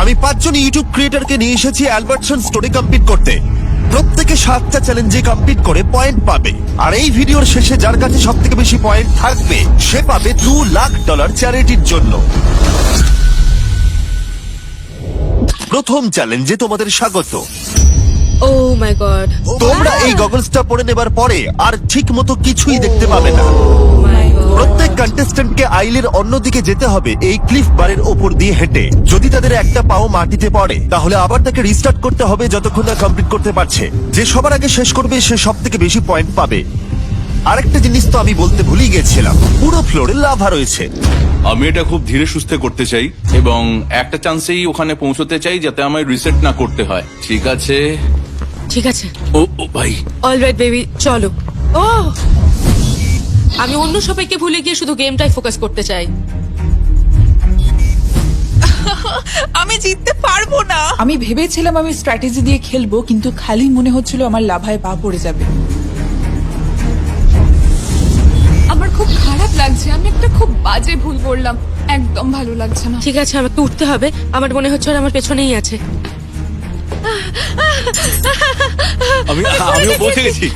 আমি পাঁচজন ইউটিউব ক্রিয়েটারকে নিয়ে এসেছি অ্যালবার্টসন স্টোরে কম্পিট করতে। প্রত্যেকে সাতটা চ্যালেঞ্জে কমপ্লিট করে পয়েন্ট পাবে। আর এই ভিডিওর শেষে যার কাছে সব থেকে বেশি পয়েন্ট থাকবে সে পাবে দু লাখ ডলার চ্যারিটির জন্য। প্রথম চ্যালেঞ্জে তোমাদের স্বাগত। ও মাই গড তোমরা এই গগলসটা পরে নেবার পরে আর ঠিক মতো কিছুই দেখতে পাবে না। মাই গড প্রত্যেক কন্টেস্ট্যান্টকে আইলের অন্যদিকে যেতে হবে এই ক্লিফ বারের ওপর দিয়ে হেঁটে। যদি তাদের একটা পাও মাটিতে পড়ে তাহলে আবার তাকে রিস্টার্ট করতে হবে যতক্ষণ না কমপ্লিট করতে পারছে। যে সবার আগে শেষ করবে সে সব থেকে বেশি পয়েন্ট পাবে। আরেকটা জিনিস তো আমি বলতে ভুলেই গেছিলাম পুরো ফ্লোরে লাভা রয়েছে। আমি এটা খুব ধীরে সুস্থে করতে চাই এবং একটা চান্সেই ওখানে পৌঁছতে চাই যাতে আমায় রিসেট না করতে হয়। ঠিক আছে? ঠিক আছে। ও ও ভাই। অলরাইট বেবি চলো। ও! আমি অন্য সবাইকে ভুলে গিয়ে শুধু গেমটাই ফোকাস করতে চাই। আমি জিততে পারব না। আমি ভেবেছিলাম আমি স্ট্র্যাটেজি দিয়ে খেলব কিন্তু খালি মনে হচ্ছিল আমার লাভায় পা পড়ে যাবে। আমার খুব খারাপ লাগছে আমি একটা খুব বাজে ভুল করলাম। একদম ভালো লাগছে না। ঠিক আছে আমাকে উঠতে হবে। আমার মনে হচ্ছে ওরা আমার পেছনেই আছে। আমি আমিও পৌঁছে গেছি।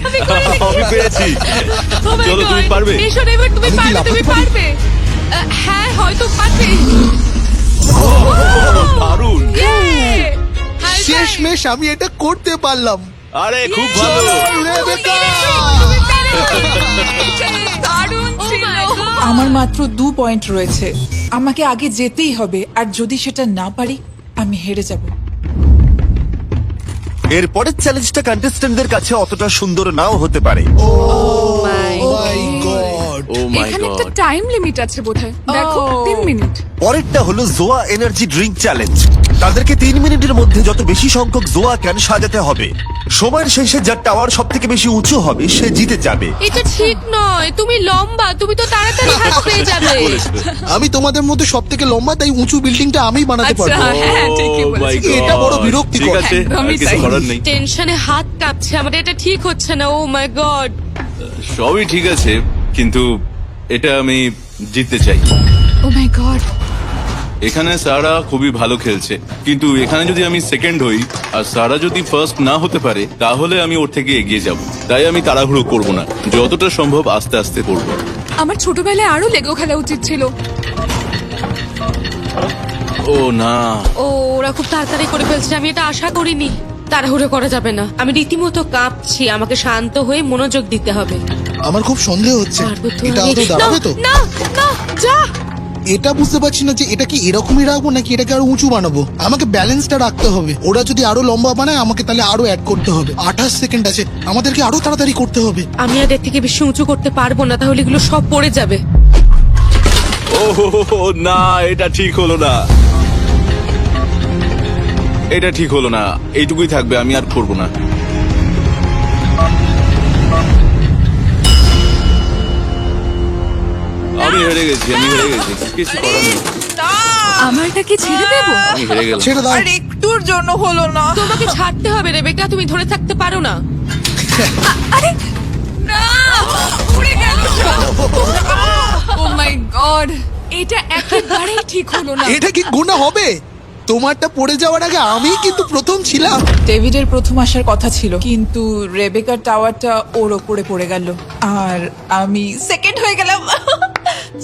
আমি পেরেছি Oh চলো তুমি পারবে। এসো এবার তুমি পারবে তুমি পারবে। হ্যাঁ হয়তো পারবে। দারুণ! High five! শেষমেশ আমি এটা করতে পারলাম। আরে খুব ভালো। রেবেকা! দারুণ Oh! আমার মাত্র দু পয়েন্ট রয়েছে। আমাকে আগে যেতেই হবে আর যদি সেটা না পারি আমি হেরে যাব। এর পরের চ্যালেঞ্জটা কন্টেস্টেন্টদের কাছে অতটা সুন্দর নাও হতে পারে। ও মাই গড ও মাই এখানে একটা গড টাইম লিমিট আছে বোধহয়। দেখো Oh. তিন মিনিট পরেরটা হলো জোয়া এনার্জি ড্রিঙ্ক চ্যালেঞ্জ তাদেরকে তিন মিনিটের মধ্যে যত বেশি সংখ্যক জোয়া ক্যান সাজাতে হবে। সময়ের শেষে যার টাওয়ার সব থেকে বেশি উঁচু হবে সে জিতে যাবে। এটা ঠিক নয়। তুমি লম্বা তুমি তো তাড়াতাড়ি হাত পেয়ে যাবে। আমি তোমাদের মধ্যে সব থেকে লম্বা তাই উঁচু বিল্ডিংটা আমি বানাতে আচ্ছা পারব। হ্যাঁ ঠিকই Oh my বলেছ God! এটা বড় বিরক্তিকর। ঠিক আছে আর একদমই কিছু তাই। করার নেই। টেনশনে হাত কাঁপছে আমার এটা ঠিক হচ্ছে না। ও মাই গড সবই ঠিক আছে। কিন্তু এটা আমি জিততে চাই। ও মাই গড এখানে সারা খুবই ভালো খেলছে। কিন্তু এখানে যদি আমি সেকেন্ড হই আর সারা যদি ফার্স্ট না হতে পারে তাহলে আমি ওর থেকে এগিয়ে যাব। তাই আমি তাড়াহুড়ো করব না। যতটা সম্ভব আস্তে আস্তে করব। আমার ছোটবেলায় আরও লেগো খেলা উচিত ছিল। ও না। ও ওরা খুব তাড়াতাড়ি করে ফেলছে। আমি এটা আশা করিনি। তাড়াহুড়ো করা যাবে না। আমি রীতিমতো কাঁপছি। আমাকে শান্ত হয়ে মনোযোগ দিতে হবে। আমার খুব সন্দেহ হচ্ছে। এটা আদৌ দাঁড়াবে তো? না না যা! এটা বুঝতে পারছি না যে এটা কি এরকমই রাখব নাকি এটাকে আরও উঁচু বানাবো? আমাকে ব্যালেন্সটা রাখতে হবে। ওরা যদি আরও লম্বা বানায় আমাকে তাহলে আরও অ্যাড করতে হবে। আঠাশ সেকেন্ড আছে। আমাদেরকে আরও তাড়াতাড়ি করতে হবে। আমি আর এর থেকে বেশি উঁচু করতে পারব না তাহলে এগুলো সব পড়ে যাবে। ও হো হো হো, না এটা ঠিক হলো না। এটা ঠিক হলো না। এইটুকুই থাকবে আমি আর করব না। আমি হেরে গেছি আমি হেরে গেছি। কিছু করার নেই। আমারটা কি ছেড়ে দেবো? আমি হেরে গেলাম। ছেড়ে দাও। আর একটুর জন্য হলো না। তোমাকে ছাড়তে হবে রেবেকা তুমি ধরে থাকতে পারো না। আরে না উড়ে গেল। ও মাই গড এটা একেবারেই ঠিক হলো না। এটা কি গুণা হবে? তোমারটা পড়ে যাওয়ার আগে আমি কিন্তু প্রথম ছিলাম। ডেভিডের প্রথম আসার কথা ছিল কিন্তু রেবেকার টাওয়ারটা ওর ওপরে পড়ে গেল। আর আমি সেকেন্ড হয়ে গেলাম।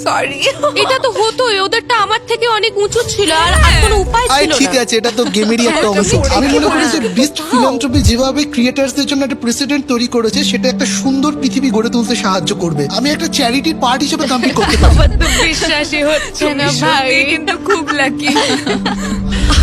সরি এটা তো হতোই ওদেরটা আমার থেকে অনেক উঁচু ছিল আর আর কোনো উপায় আরে ছিল ঠিক না আছে এটা তো গেমেরই একটা অংশ। আমি মনে করি যে বিস্ট ফিলান্থ্রপি যেভাবে ক্রিয়েটার্সদের জন্য একটা প্রেসিডেন্ট তৈরি করেছে সেটা একটা সুন্দর পৃথিবী গড়ে তুলতে সাহায্য করবে। আমি একটা চ্যারিটি পার্ট হিসেবে কমপ্লিট করতে পারি। আমার তো বিশ্বাসই হচ্ছে না ভাই। কিন্তু খুব লাকি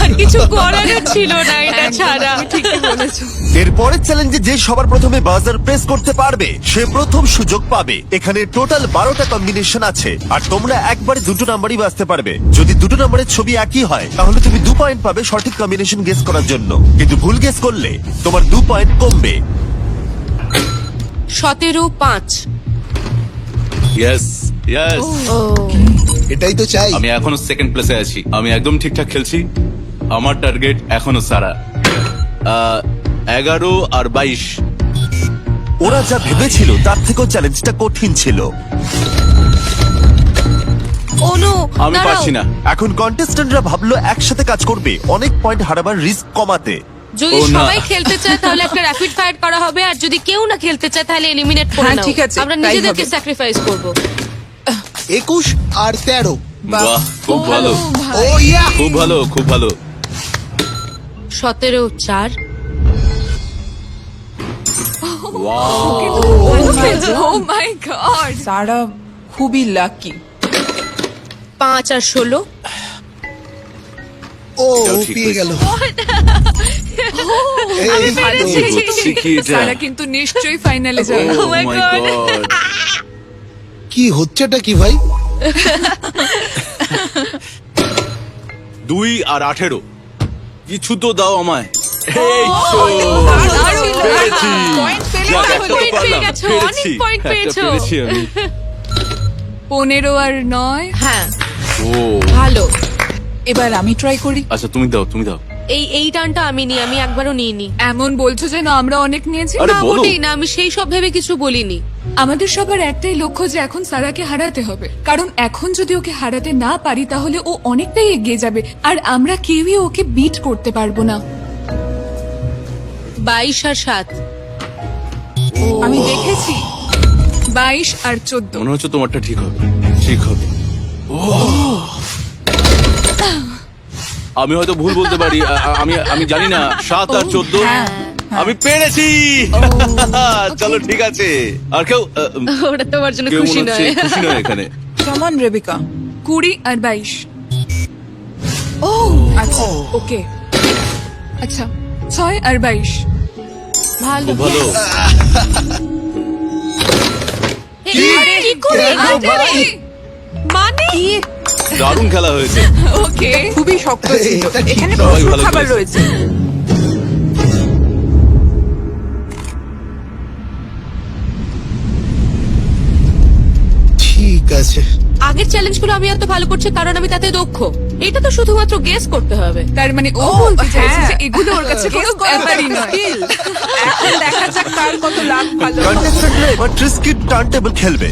আর কিছু করারও ছিল না এটা ছাড়া। ঠিকই বলেছ। এর পরের চ্যালেঞ্জে যে সবার প্রথমে বাজার প্রেস করতে পারবে সে প্রথম সুযোগ পাবে। এখানে টোটাল বারোটা কম্বিনেশন আছে আর তোমরা একবারে দুটো নাম্বারই বাঁচতে পারবে। যদি দুটো নাম্বারের ছবি একই হয় তাহলে তুমি দু পয়েন্ট পাবে সঠিক কম্বিনেশন গেস করার জন্য। কিন্তু ভুল গেস করলে তোমার দু পয়েন্ট কমবে। সতেরো পাঁচ। ইয়েস ইয়েস ও। এটাই তো চাই। আমি এখনও সেকেন্ড প্লেসে আছি। আমি একদম ঠিকঠাক খেলছি। আমার টার্গেট এখনও সারা। এগারো আর বাইশ। ওরা যা ভেবেছিল তার থেকেও চ্যালেঞ্জটা কঠিন ছিল। অনু আমি দাঁড়াও। পারছি না। এখন কন্টেস্ট্যান্টরা ভাবলো একসাথে কাজ করবে অনেক পয়েন্ট হারাবার রিস্ক কমাতে। যদি ও, না। সবাই খেলতে চায় তাহলে একটা র্যাপিড ফায়ার করা হবে আর যদি কেউ না খেলতে চায় তাহলে এলিমিনেট করে হ্যাঁ, নাও। ঠিক আছে, আমরা তাই নিজেদেরকে হবে। স্যাক্রিফাইস করব। একুশ আর তেরো। বাহ খুব ভালো। ও ইয়া খুব ভালো খুব ভালো। সতেরো চার। oh সারা খুবই লাকি পাঁচ আর ষোলো। ও পেয়ে গেল। সারা কিন্তু নিশ্চয়ই ফাইনালে যাবে। oh কি হচ্ছেটা কি ভাই? দুই আর আঠেরো। কিছু তো দাও আমায় এই তো। পেরেছি। Point পেলে যাক, না একটা তো Point পেয়ে পারলাম। গেছো, পেরেছি। point একটা পেয়েছ। পেরেছি আমি। পনেরো আর নয় হ্যাঁ ও ভালো এবার আমি ট্রাই করি আচ্ছা তুমি দাও তুমি দাও এই এই টানটা আমি নি আমি একবারও নিইনি। এমন বলছো যেন আমরা অনেক নিয়েছি? আরে না বলো। মোটেই না আমি সেই সব ভেবে কিছু বলিনি। আমাদের সবার একটাই লক্ষ্য যে এখন সারাকে হারাতে হবে। কারণ এখন যদি ওকে হারাতে না পারি তাহলে ও অনেকটাই এগিয়ে যাবে আর আমরা কেউই ওকে বিট করতে পারব না। বাইশ আর সাত। আমি দেখেছি। বাইশ আর চোদ্দ। মনে হচ্ছে তোমারটা ঠিক হবে ঠিক হবে। ও আমি হয়তো ভুল বলতে পারি আমি আমি জানি না সাত আর চোদ্দ আমি পেরেছি। চলো ঠিক আছে। আর কেউ ওটা তোমার জন্য খুশি নয়। খুশি নয় এখানে। কেমন রেবিকা কুড়ি আর বাইশ। ও আচ্ছা ওকে। আচ্ছা ছয় আর বাইশ। ভালো। ভালো। মানে? দারুণ খেলা হয়েছে। ওকে খুবই শক্ত ছিল। এখানে প্রচুর ভালো খাবার রয়েছে। ঠিক আছে। আগের চ্যালেঞ্জগুলো আমি এত ভালো করছি কারণ আমি তাতে দক্ষ। এটা তো শুধুমাত্র গেস করতে হবে। তার মানে ও বলতে চাইছে যে এগুলো ওর কাছে কোনো ব্যাপারই নয়। এখন দেখা যাক কার কত লাভ ভালো। কন্টেস্ট্যান্টরা এবার ট্রিস্কিট টার্ন টেবিল খেলবে।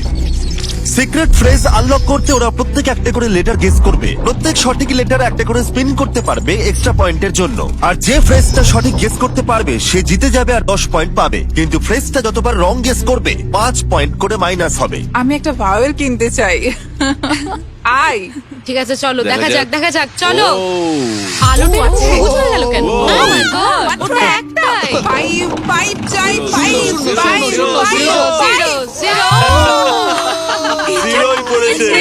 সিক্রেট ফ্রেজ আনলক করতে ওরা প্রত্যেক একটা করে লেটার গেস করবে প্রত্যেক সঠিক লেটার একটা করে স্পিন করতে পারবে এক্সট্রা পয়েন্টের জন্য আর যে ফ্রেজটা সঠিক গেস করতে পারবে সে জিতে যাবে আর দশ পয়েন্ট পাবে কিন্তু ফ্রেজটা যতবার রং গেস করবে পাঁচ পয়েন্ট করে মাইনাস হবে আমি একটা ভাওয়েল কিনতে চাই আই ঠিক আছে চলো দেখা যাক। দেখা যাক চলো আলোটা সবুজ হয়ে গেল কেন ও। Oh my God, ওটা একটাই ফাইভ ফাইভ চাই জিরো জিরো জিরোই পড়েছে।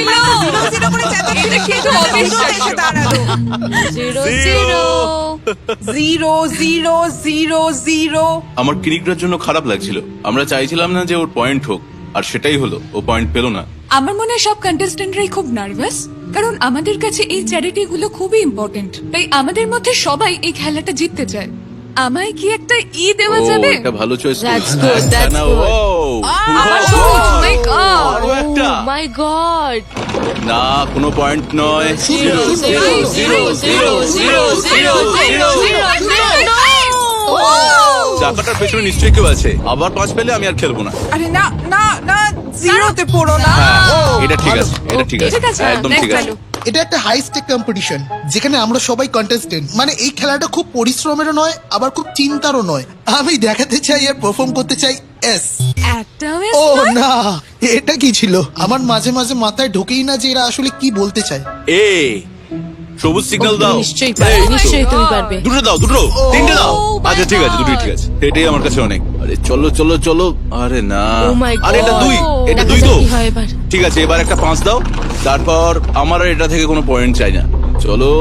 জিরো আমার ক্রিকটার জন্য খারাপ লাগছিল। আমরা চাইছিলাম না যে ওর পয়েন্ট হোক আর সেটাই হলো ও পয়েন্ট পেল না। আমার মনে হয় সব কন্টেস্টেন্টরাই খুব নার্ভাস কারণ আমাদের কাছে এই চ্যারিটি গুলো খুবই ইম্পর্টেন্ট তাই আমাদের মধ্যে সবাই এই খেলাটা জিততে চায়। আমায় কি একটা ই দেওয়া যাবে একটা ভালো চয়েস good, that's না ও আমার Oh my একটা মাই গড না কোনো পয়েন্ট নয় zero zero zero zero zero zero zero zero চাকাটার পেছনে নিশ্চয়ই কেউ আছে আবার পাঁচ পেলে আমি আর খেলব না আরে না না না জিরোতে পড়ো না হ্যাঁ এটা ঠিক আছে এটা ঠিক আছে একদম ঠিক আছে এটা একটা হাই স্টেক কম্পিটিশন যেখানে আমরা সবাই কন্টেস্টেন্ট মানে এই খেলাটা খুব পরিশ্রমেরও নয় আবার খুব চিন্তারও নয়। আমি দেখাতে চাই আর পারফর্ম করতে চাই এস ও না এটা কি ছিল? আমার মাঝে মাঝে মাথায় ঢোকেই না যে এরা আসলে কি বলতে চায়। এ সবুজ সিগন্যাল দাও। নিশ্চয়ই পারবে নিশ্চয়ই তুমি পারবে। দুটো দাও দুটো। তিনটে দাও। Oh আচ্ছা ঠিক আছে দুটোই ঠিক আছে। এটাই আমার কাছে অনেক। আরে চলো চলো চলো। আরে না। Oh আরে এটা দুই এটা দুই তো। কি এবার। ঠিক আছে এবার একটা পাঁচ দাও। তারপর আমার আর এটা থেকে কোনো পয়েন্ট চাই না। চলো!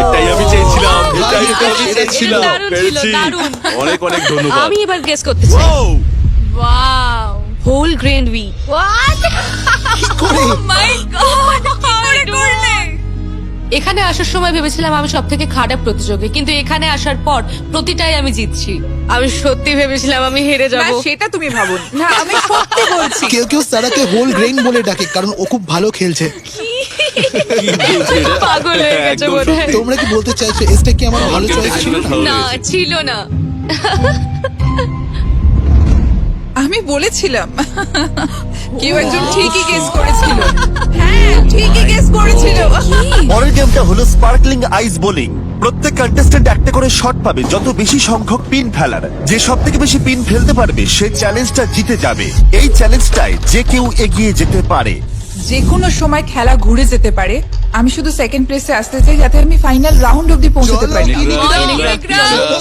এটাই আমি চেয়েছিলাম এটাই তো আমি চেয়েছিলাম। পেরেছি। অনেক অনেক ধন্যবাদ। আমি এবার গেস করতে চাই। Wow whole grain we what my God কি করে? করলে? এখানে আসার সময় ভেবেছিলাম আমি সব থেকে খারাপ প্রতিযোগী কিন্তু এখানে আসার পর প্রতিটাই আমি জিতছি। আমি সত্যি ভেবেছিলাম আমি হেরে যাব। সেটা তুমি ভাবো না আমি সত্যি বলছি। কেউ কেউ সারাকে হোল গ্রেন বলে ডাকে কারণ ও খুব ভালো খেলছে। কি? পাগল হয়ে গেছে বোধহয়। তোমরা কি বলতে চাইছো? এসটা কি আমার ভালো চয়েস ছিল? না ছিল না। আমি বলেছিলাম। কেউ একজন ঠিকই গেস করেছিল। হ্যাঁ ঠিকই গেস করেছিল। পরের গেমটা হলো স্পার্কলিং আইস বোলিং প্রত্যেক কন্টেস্ট্যান্ট একটা করে শট পাবে যত বেশি সংখ্যক পিন ফেলার। যে সব থেকে বেশি পিন ফেলতে পারবে সে চ্যালেঞ্জটা জিতে যাবে। এই চ্যালেঞ্জটায় যে কেউ এগিয়ে যেতে পারে। যে কোনো সময় খেলা ঘুরে যেতে পারে আমি শুধু সেকেন্ড প্লেসে আসতে চাই যাতে আমি ফাইনাল রাউন্ড অবধি পৌঁছতে পারি। চলো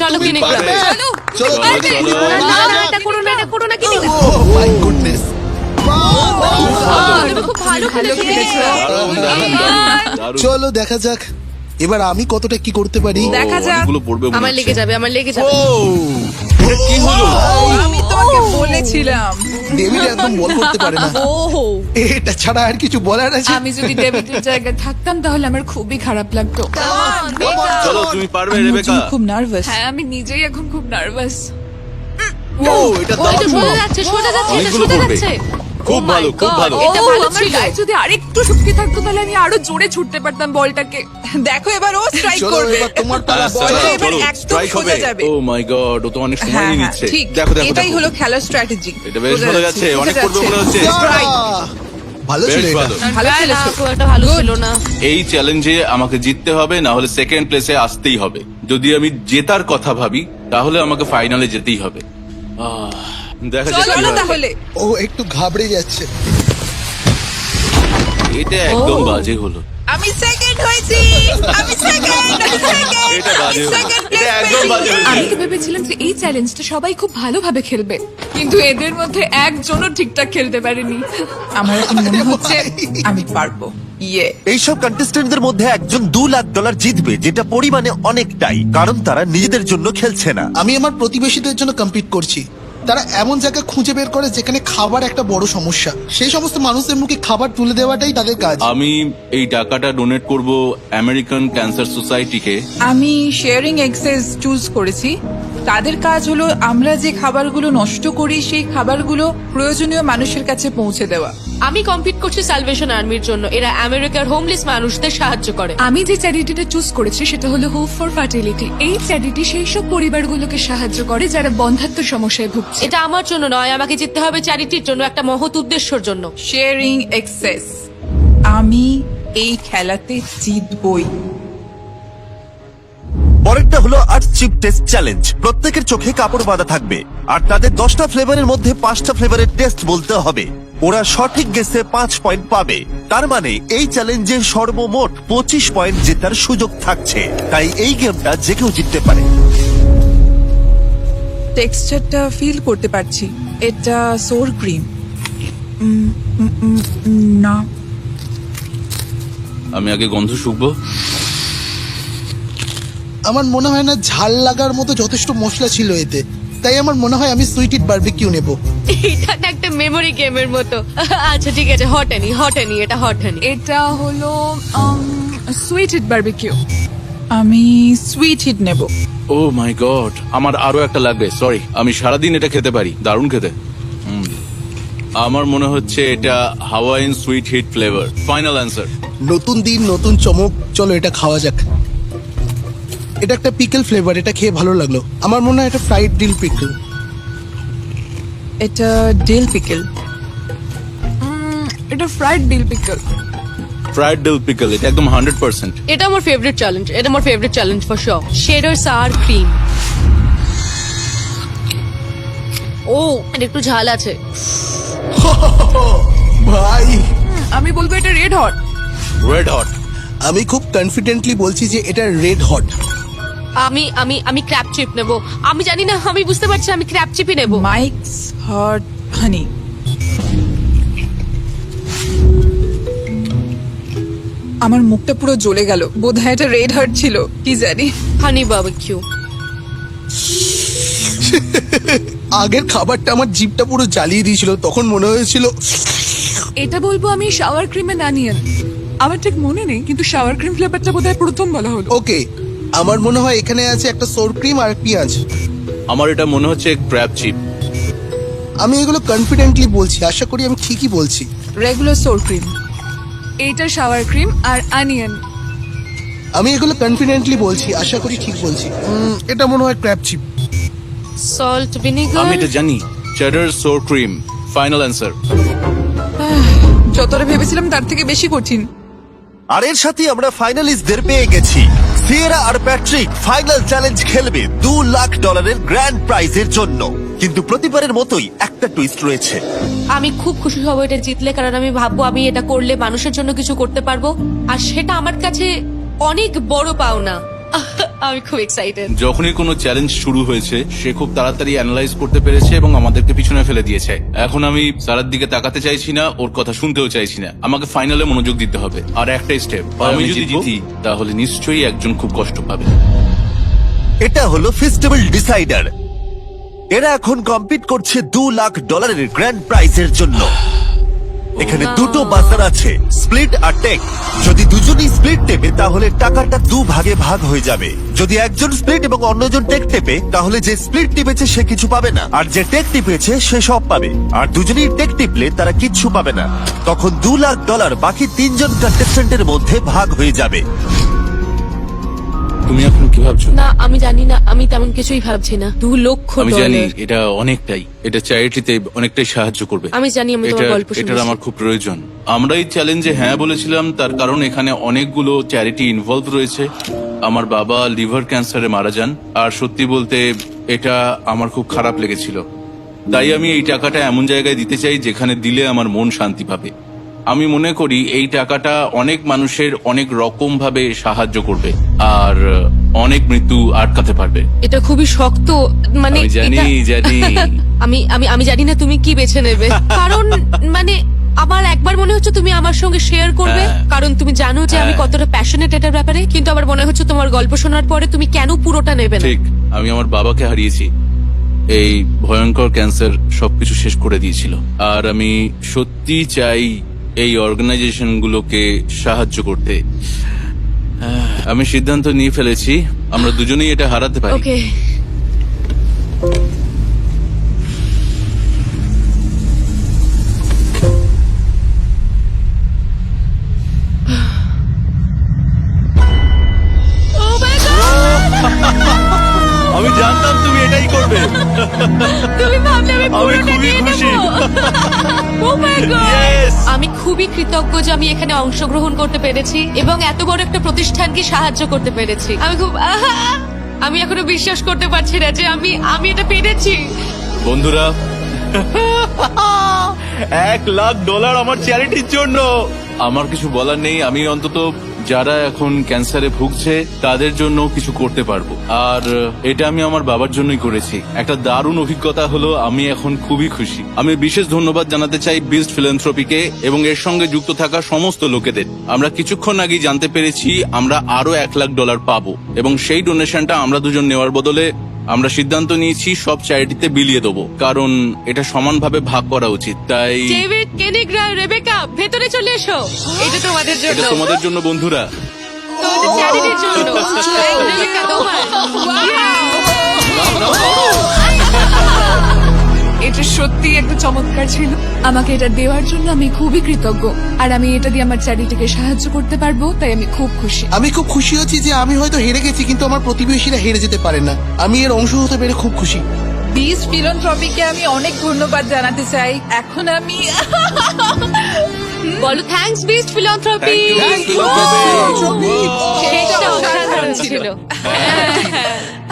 চলো চলো, চলো। না না এটা করো না এটা করো না কিনিগ্রা মাই গুডনেস তুমি খুব ভালো খেলেছো। দারুণ, দারুণ, দারুণ, দারুণ। চলো দেখা যাক। এবার আমি কতটা কি করতে পারি? দেখা যাক। অনেকগুলো পড়বে মনে আমার হচ্ছে। লেগে যাবে আমার লেগে যাবে। এটা কি হলো? আমি তোমাকে বলেছিলাম। ডেভিড একদম বল করতে পারে না। ওহো এটা ছাড়া আর কিছু বলার আছে? আমি যদি ডেভিডের জায়গায় থাকতাম তাহলে আমার খুবই খারাপ লাগতো। চলো তুমি পারবে আমি ওর রেবেকা জন্য খুব নার্ভাস হ্যাঁ আমি নিজেই এখন খুব নার্ভাস ও এটা তো দারুণ। সোজা যাচ্ছে সোজা যাচ্ছে এটা অনেকগুলো সোজা পড়বে। যাচ্ছে। খুব Oh ভালো, খুব ভালো। এটা ভালো আমার ছিল। গায়ে যদি আরেকটু শক্তি থাকতো তাহলে আমি আরও জোরে ছুটতে পারতাম বলটাকে। দেখো এবার ও স্ট্রাইক চলো করবে। এবার তোমার পালা হ্যাঁ, বল চলো, এবার চলো, একদম strike সোজা হবে। যাবে। Oh my God, ও তো অনেক সময় হ্যাঁ নিয়ে হ্যাঁ নিচ্ছে। ঠিক। দেখো, দেখো, এটাই দেখো। হলো খেলার স্ট্র্যাটেজি এটা বেশ ভালো যাচ্ছে, অনেক পড়বে মনে হচ্ছে। ভালো ছিল বেশ এটা। ভালো। ভালো না, খুব একটা ভালো ছিল না। এই চ্যালেঞ্জে আমাকে জিততে হবে না হলে সেকেন্ড প্লেসে আসতেই হবে। যদি আমি জেতার কথা ভাবি তাহলে আমাকে ফাইনালে যেতেই হবে। আহ, দেখা যাক কি চলো হয়। তাহলে। ও একটু ঘাবড়ে যাচ্ছে। এটা একদম বাজে হলো। আমি সেকেন্ড হয়েছি। আমি সেকেন্ড সেকেন্ড এটা বাজে হলো। এটা একদম বাজে। আমি তো ভেবেছিলাম যে এই চ্যালেঞ্জটা সবাই খুব ভালোভাবে খেলবে কিন্তু এদের মধ্যে একজনও ঠিকঠাক খেলতে পারেনি। আমার এখন মনে হচ্ছে আমি পারব। ইয়ে। এইসব কন্টেস্টেন্টদের মধ্যে একজন দু লাখ ডলার জিতবে যেটা পরিমাণে অনেকটাই কারণ তারা নিজেদের জন্য খেলছে না। আমি আমার প্রতিবেশীদের জন্য কম্পিট করছি। তারা এমন জায়গা খুঁজে বের করে যেখানে খাবার একটা বড় সমস্যা। সেই সমস্ত মানুষের মুখে খাবার তুলে দেওয়াটাই তাদের কাজ। আমি এই টাকাটা ডোনেট করব আমেরিকান ক্যান্সার সোসাইটিকে আমি শেয়ারিং এক্সেস চুজ করেছি। তাদের কাজ হলো আমরা যে খাবারগুলো নষ্ট করি সেই খাবারগুলো প্রয়োজনীয় মানুষের কাছে পৌঁছে দেওয়া। আমি কম্পিট করছি সালভেশন আর্মির জন্য। এরা আমেরিকার হোমলেস মানুষদের সাহায্য করে। আমি যে চ্যারিটিটা চুজ করেছি সেটা হলো হোপ ফর ফার্টিলিটি এই চ্যারিটি সেই সব পরিবারগুলোকে সাহায্য করে যারা বন্ধাত্ম সমস্যায় ভুগছে। এটা আমার জন্য নয় আমাকে জিততে হবে চ্যারিটির জন্য একটা মহৎ উদ্দেশ্যর জন্য। শেয়ারিং এক্সেস আমি এই খেলাতে জিতবই। পরেরটা হলো আর্ট চিপ টেস্ট চ্যালেঞ্জ প্রত্যেকের চোখে কাপড় বাঁধা থাকবে। আর তাদের দশটা ফ্লেভারের মধ্যে পাঁচটা ফ্লেভারের টেস্ট বলতে হবে। ওরা সঠিক গেসে পাঁচ পয়েন্ট পাবে। তার মানে এই চ্যালেঞ্জে সর্বমোট পঁচিশ পয়েন্ট জেতার সুযোগ থাকছে। তাই এই গেমটা যে কেউ জিততে পারে। টেক্সচারটা ফিল করতে পারছি। এটা সোর ক্রিম না। আমি আগে গন্ধ শুকবো। আমার মনে হয় না ঝাল লাগার মতো যথেষ্ট মশলা ছিল এতে। তাই আমার মনে হয় আমি সুইট ইট বারবিকিউ নেব। এটা না একটা মেমোরি গেমের মতো। আচ্ছা ঠিক আছে হটেনি হটেনি এটা হট হটেনি এটা হলো সুইট ইট বারবিকিউ আমি সুইট হিট নেব। ও মাই গড আমার আরও একটা লাগবে সরি আমি সারাদিন এটা খেতে পারি দারুণ খেতে। হুম। আমার মনে হচ্ছে এটা Hawaiian sweet heat flavour final answer নতুন দিন নতুন চমক চলো এটা খাওয়া যাক। এটা একটা পিকল ফ্লেভার এটা খেয়ে ভালো লাগল। আমার মনে হয় এটা ফ্রাইড ডিল পিকল এটা ডিল পিকেল এটা fried dill pickle fried dill pickle এটা একদম হান্ড্রেড পার্সেন্ট এটা আমার ফেভারিট চ্যালেঞ্জ এটা আমার favourite challenge for sure cheddar sour cream ও এটা একটু ঝাল আছে। ভাই। আমি বলব এটা রেড হট রেড হট আমি খুব কনফিডেন্টলি বলছি যে এটা রেড হট আমি আমি আমি ক্র্যাপ চিপ নেব। আমি জানি না আমি বুঝতে পারছি আমি ক্র্যাপ চিপই নেব। মাইকস হট হানি আমার মুখটা পুরো জ্বলে গেল। বোধহয় এটা রেড হার্ট ছিল কি জানি। হানি বারবিকিউ আগের খাবারটা আমার জিভটা পুরো জ্বালিয়ে দিয়েছিল তখন মনে হয়েছিল এটা বলব আমি শাওয়ার ক্রিমে নানিয়ান আমার ঠিক মনে নেই কিন্তু শাওয়ার ক্রিম ফ্লেভারটা বোধহয় প্রথম বলা হলো। ওকে আমার মনে হয় এখানে আছে একটা সোর ক্রিম আর পেঁয়াজ। আমার এটা মনে হচ্ছে ক্র্যাব চিপ আমি এগুলো কনফিডেন্টলি বলছি আশা করি আমি ঠিকই বলছি। রেগুলার সোর ক্রিম এইটা শাওয়ার ক্রিম আর অনিয়ন আমি এগুলো কনফিডেন্টলি বলছি আশা করি ঠিক বলছি। উম, এটা মনে হয় ক্র্যাপ চিপ সল্ট ভিনেগার আমি এটা জানি cheddar sour cream final answer যতটা ভেবেছিলাম তার থেকে বেশি কঠিন। আর এর সাথে আমরা ফাইনালিস্টদের পেয়ে গেছি। সিয়েরা আর প্যাট্রিক ফাইনাল চ্যালেঞ্জ খেলবে দু লাখ ডলারের গ্র্যান্ড প্রাইজের জন্য। কিন্তু প্রতিবারের মতোই একটা টুইস্ট রয়েছে। আমি খুব খুশি হব এটা জিতলে, কারণ আমি ভাববো আমি এটা করলে মানুষের জন্য কিছু করতে পারব। আর সেটা আমার কাছে অনেক বড় পাওনা। আমি খুব এক্সাইটেড যখনই কোনো চ্যালেঞ্জ শুরু হয়েছে সে খুব তাড়াতাড়ি অ্যানালাইজ করতে পেরেছে এবং আমাদেরকে পিছনে ফেলে দিয়েছে। এখন আমি সারার দিকে তাকাতে চাইছি না ওর কথা শুনতেও চাইছি না। আমাকে ফাইনালে মনোযোগ দিতে হবে। আর একটাই স্টেপ আমি যদি জিতি তাহলে নিশ্চয়ই একজন খুব কষ্ট পাবে। এটা হলো ফেস্টিভ্যাল ডিসাইডার এরা এখন কম্পিট করছে দু লাখ ডলারের গ্র্যান্ড প্রাইজের জন্য। এখানে দুটো বাজার আছে স্প্লিট আর টেক যদি দুজনই স্প্লিট টেপে, তাহলে টাকাটা দু ভাগে ভাগ হয়ে যাবে। যদি একজন স্প্লিট এবং অন্যজন টেক টেপে, তাহলে যে স্প্লিট টিপেছে সে কিছু পাবে না। আর যে টেক টিপেছে, সে সব পাবে। আর দুজনেই টেক টিপলে তারা কিচ্ছু পাবে না। তখন দু লাখ ডলার বাকি তিনজন কন্টেস্টেন্টের মধ্যে ভাগ হয়ে যাবে। তুমি এখন কি ভাবছ? না আমি জানি না আমি তেমন কিছুই ভাবছি না। দু লক্ষ আমি জানি ডলার এটা অনেকটাই এটা চ্যারিটিতে অনেকটাই সাহায্য করবে। আমি জানি, আমি তোমার এটা- গল্প শুনেছি। এটার আমার খুব প্রয়োজন। আমরা এই চ্যালেঞ্জে হ্যাঁ বলেছিলাম তার কারণ এখানে অনেকগুলো চ্যারিটি ইনভলভ রয়েছে। আমার বাবা লিভার ক্যান্সারে মারা যান আর সত্যি বলতে এটা আমার খুব খারাপ লেগেছিল। তাই আমি এই টাকাটা এমন জায়গায় দিতে চাই যেখানে দিলে আমার মন শান্তি পাবে। আমি মনে করি এই টাকাটা অনেক মানুষের অনেক রকম ভাবে সাহায্য করবে আর অনেক মৃত্যু আটকাতে পারবে এটা খুবই শক্ত মানে আমি জানি, জানি। আমি আমি আমি জানি না তুমি কি বেছে নেবে কারণ মানে আমার একবার মনে হচ্ছে তুমি আমার সঙ্গে শেয়ার করবে হ্যাঁ। কারণ তুমি জানো যে আমি হ্যাঁ। কতটা প্যাশনেট এটার ব্যাপারে কিন্তু আবার মনে হচ্ছে তোমার গল্প শোনার পরে তুমি কেন পুরোটা নেবে না ঠিক আমি আমার বাবাকে হারিয়েছি এই ভয়ঙ্কর ক্যান্সার সবকিছু শেষ করে দিয়েছিল আর আমি সত্যি চাই এই অর্গানাইজেশন গুলোকে সাহায্য করতে। আমি সিদ্ধান্ত নিয়ে ফেলেছি। আমরা দুজনেই এটা হারাতে পারি। ওকে আমি জানতাম তুমি এটাই করবে। তুমি ভাবলে আমি পুরোটা নিয়ে আমি খুবই কৃতজ্ঞ যে আমি এখানে অংশগ্রহণ করতে পেরেছি এবং এত বড় একটা প্রতিষ্ঠানকে সাহায্য করতে পেরেছি। আমি খুব আমি এখনও বিশ্বাস করতে পারছি না যে আমি আমি এটা পেরেছি। বন্ধুরা এক লাখ ডলার আমার চ্যারিটির জন্য। আমার কিছু বলার নেই আমি অন্তত যারা এখন ক্যান্সারে ভুগছে, তাদের জন্য কিছু করতে পারব। আর, এটা আমি আমার বাবার জন্যই করেছি। একটা দারুণ অভিজ্ঞতা হলো, আমি এখন খুবই খুশি। আমি বিশেষ ধন্যবাদ জানাতে চাই বিস্ট ফিলেন্থ্রপিকে এবং এর সঙ্গে যুক্ত থাকা সমস্ত লোকেদের। আমরা কিছুক্ষণ আগে জানতে পেরেছি, আমরা আরও এক লাখ ডলার পাবো। এবং সেই ডোনেশনটা আমরা দুজন নেওয়ার বদলে আমরা সিদ্ধান্ত নিয়েছি সব চ্যারিটিতে বিলিয়ে দেবো। কারণ এটা সমানভাবে ভাগ করা উচিত তাই ডেভিড কেনিগ্রা রেবেকা ভেতরে চলে এসো। এটা তোমাদের জন্য। এটা তোমাদের জন্য বন্ধুরা। তোমাদের চ্যারিটির জন্য। রেবেকা তোমার। এটা সত্যি একটা চমৎকার ছিল। আমাকে এটা দেওয়ার জন্য আমি খুবই কৃতজ্ঞ। আর আমি এটা দিয়ে আমার চ্যারিটিকে সাহায্য করতে পারব তাই আমি খুব খুশি। আমি খুব খুশি হচ্ছি যে আমি হয়তো হেরে গেছি কিন্তু আমার প্রতিবেশীরা হেরে যেতে পারে না। আমি এর অংশ হতে পেরে খুব খুশি। বিস ফিলন্থ্রপিকে আমি অনেক ধন্যবাদ জানাতে চাই। এখন আমি বলো থ্যাঙ্কস Beast Philanthropy. শেষটা অসাধারণ ছিল।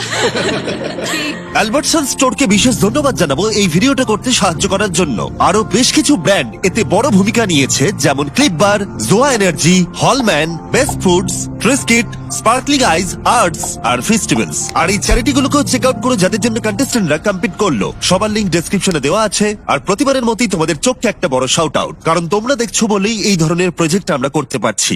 অ্যালবার্টসন স্টোরকে বিশেষ ধন্যবাদ জানাব এই ভিডিওটা করতে সাহায্য করার জন্য। আরও বেশ কিছু ব্র্যান্ড এতে বড় ভূমিকা নিয়েছে, যেমন Clif Bar Zoa energy Holman best foods Triscuit sparkling ice arts আর ফেস্টিভ্যালস আর এই চ্যারিটিগুলোকেও চেক আউট করো যাদের জন্য কন্টেস্টেন্টরা কম্পিট করল। সবার লিঙ্ক ডেসক্রিপশনে দেওয়া আছে। আর প্রতিবারের মতোই তোমাদের চোখকে একটা বড় শাউট আউট কারণ তোমরা দেখছ বলেই এই ধরনের প্রজেক্ট আমরা করতে পারছি।